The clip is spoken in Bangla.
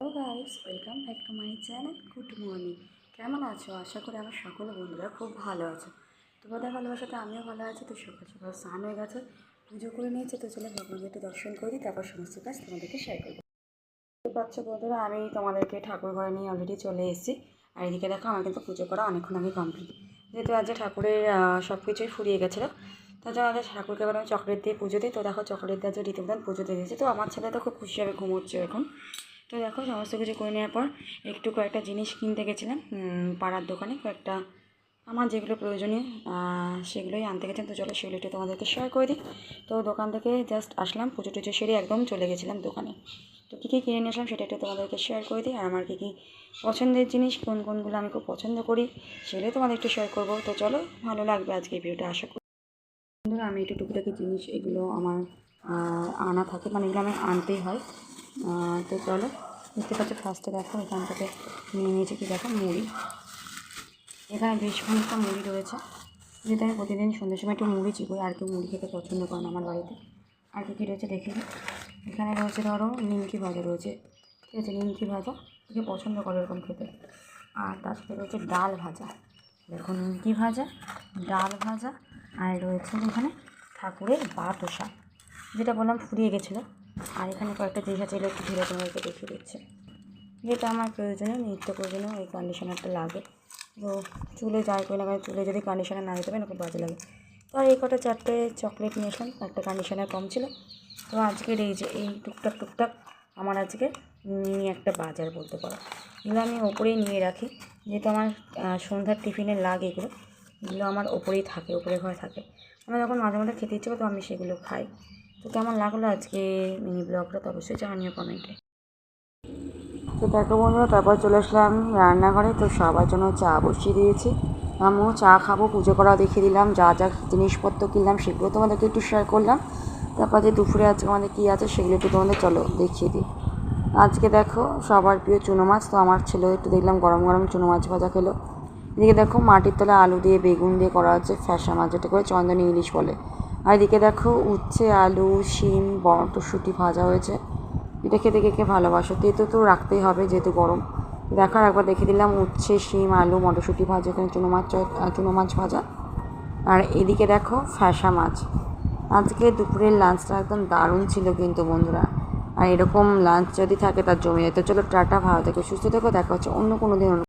Hello guys welcome back to my channel good morning কেমন আছো? আশা করি আমার সকল বন্ধুরা খুব ভালো আছে। তোমাদের ভালোবাসাতে আমিও ভালো আছি। তো সকাল সকাল স্নান হয়ে গেছে, পুজো করে নিয়েছে। তো চলে ভগবানকে দর্শন করি, তারপর সমস্ত কাজ তোমাদেরকে শেয়ার করব। পারছ বন্ধুরা, আমি তোমাদেরকে ঠাকুর ঘরে নিয়ে অলরেডি চলে এসেছি। আর এদিকে দেখো, আমার কিন্তু পুজো করা অনেকক্ষণ আগে কমপ্লিট যেহেতু আজ ঠাকুরের সব কিছুই ফুরিয়ে গেছিল। তার জন্য আগে ঠাকুরকে এবার আমি চকলেট দিয়ে পুজো দিই। তো দেখো চকলেট দিয়ে আজকে রীতিমতন পুজো দিয়ে দিয়েছি। তো আমার ছেলে তো খুব খুশি হবে ঘুমোচ্ছে এখন। তো দেখো, সমস্ত কিছু করে নেওয়ার পর একটু কয়েকটা জিনিস কিনতে গেছিলাম পাড়ার দোকানে কয়েকটা আমার যেগুলো প্রয়োজনীয় সেগুলোই আনতে গেছিলাম। তো চলো সেগুলো একটু তোমাদেরকে শেয়ার করে দিই। তো দোকান থেকে জাস্ট আসলাম, পুজো টুজো সেরে একদম চলে গেছিলাম দোকানে। তো কী কী কিনে নিয়ে আসলাম সেটা একটু তোমাদেরকে শেয়ার করে দিই। আর আমার কী কী পছন্দের জিনিস, কোন কোনগুলো আমি খুব পছন্দ করি, সেগুলোই তোমাদের একটু শেয়ার করব। তো চলো, ভালো লাগবে আজকে ভিডিওটা আশা করি বন্ধুরা, আমি একটু টুকিটাকি জিনিস এগুলো আমার আনা থাকে মানে এগুলো আমার আনতেই হয়। তো চলো, দেখতে পাচ্ছ ফার্স্টে দেখো এখান থেকে নিয়ে নিয়েছি কি দেখো, মুড়ি। এখানে বেশ খানিকটা মুড়ি রয়েছে, যেটা আমি প্রতিদিন সন্ধ্যের সময় একটু মুড়ি চিবোই, আর কেউ মুড়ি খেতে পছন্দ করে না আমার বাড়িতে। আর কী কী রয়েছে দেখে। এখানে রয়েছে ধরো, নিমকি ভাজা রয়েছে, ঠিক আছে, নিমকি ভাজা থেকে পছন্দ করে এরকম খেতে। আর তার সাথে রয়েছে ডাল ভাজা। দেখো নিমকি ভাজা, ডাল ভাজা, আর রয়েছে এখানে ঠাকুরের বাতসা যেটা বললাম ফুরিয়ে গেছিল। আর এখানে কয়েকটা জিনিস আছে একটু ধীরে তোমাদেরকে দেখিয়ে দিচ্ছে। যেটা আমার প্রয়োজনীয় নিত্য প্রয়োজনীয় এই কন্ডিশনারটা লাগে। তো চুলে যাই করি না চুলে যদি কন্ডিশনার না দিতে পারে খুব বাজে লাগে। তো আর এই কটা চারটে চকলেট নিয়ে আসলাম একটা কন্ডিশনার কম ছিল। তো আজকের এই যে, এই টুকটাক টুকটাক আমার আজকে মিনি একটা বাজার বলতে পারো। এগুলো আমি ওপরেই নিয়ে রাখি। যেহেতু আমার সন্ধ্যার টিফিনে লাগে এগুলো এগুলো আমার ওপরেই থাকে ওপরে ঘরে থাকে। আমার যখন মাঝে মাঝে খেতে ইচ্ছে তো আমি সেগুলো খাই। তো কেমন লাগল আজকে মিনি ব্লগটা? তো অবশ্যই জানিও কমেন্টে। তো দেখো বন্ধুরা, তারপর চলে আসলাম রান্নাঘরে। তো সবার জন্য চা বসিয়ে দিয়েছি। আমিও চা খাব, পুজো করা দেখিয়ে দিলাম। যা যা জিনিসপত্র কিনলাম, সেগুলো তোমাদেরকে একটু শেয়ার করলাম। তারপর যে দুপুরে আজকে আমাদের কী আছে, সেগুলো একটু তোমাদের চলো দেখিয়ে দিই। আজকে দেখো সবার প্রিয় চুনো মাছ। তো আমার ছেলে একটু দেখলাম গরম গরম চুনো মাছ ভাজা খেলো। এদিকে দেখো মাটির তলায় আলু দিয়ে, বেগুন দিয়ে করা হচ্ছে, ফ্যাসা মাছ, যেটা করে চন্দনী ইলিশ বলে। আর এদিকে দেখো উচ্ছে, আলু, শিম, মটরশুঁটি ভাজা হয়েছে। এটা খেতে কে কে ভালোবাসো? তেতো তো রাখতেই হবে যেহেতু গরম। দেখার একবার দেখে দিলাম, উচ্ছে, শিম, আলু, মটরশুঁটি ভাজা, এখানে চুনো মাছ চুনো মাছ ভাজা। আর এদিকে দেখো ফ্যাসা মাছ। আজকে দুপুরের লাঞ্চটা একদম দারুণ ছিল কিন্তু বন্ধুরা। আর এরকম লাঞ্চ যদি থাকে তার জমে যেত চলো টাটা, ভালো থেকো, সুস্থ থেকো, দেখা হচ্ছে অন্য কোনো দিন